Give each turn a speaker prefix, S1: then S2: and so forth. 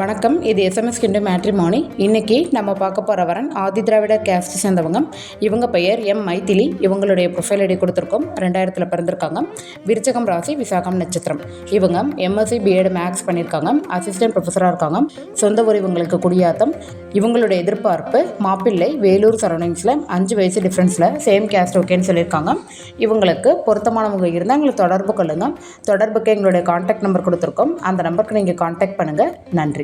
S1: வணக்கம் இது எஸ்எம்எஸ் கிண்டு மேட்ரிமோனி. இன்னைக்கு நம்ம பார்க்க போகிற வரன் ஆதி திராவிட கேஸ்ட் சேர்ந்தவங்க. இவங்க பெயர் எம் மைதிலி. இவங்களுடைய ப்ரொஃபைல் ஐடி கொடுத்துருக்கோம். ரெண்டாயிரத்தில் பிறந்திருக்காங்க. விருச்சகம் ராசி விசாகம் நட்சத்திரம். இவங்க எம்எஸ்சி பிஎட் மேக்ஸ் பண்ணியிருக்காங்க. அசிஸ்டன்ட் ப்ரொஃபஸராக இருக்காங்க. சொந்த ஊர் இவங்களுக்கு குடியாத்தம். இவங்களுடைய எதிர்பார்ப்பு மாப்பிள்ளை வேலூர் சரௌண்டிங்ஸில் அஞ்சு வயசு டிஃப்ரென்ஸில் சேம் கேஸ்ட் ஓகேன்னு சொல்லியிருக்காங்க. இவங்களுக்கு பொருத்தமானவங்க இருந்தால் எங்களுக்கு தொடர்பு கொள்ளுங்கள் தொடர்புக்கு எங்களுடைய காண்டாக்ட் நம்பர் கொடுத்துருக்கோம். அந்த நம்பருக்கு நீங்கள் காண்டாக்ட் பண்ணுங்கள் நன்றி.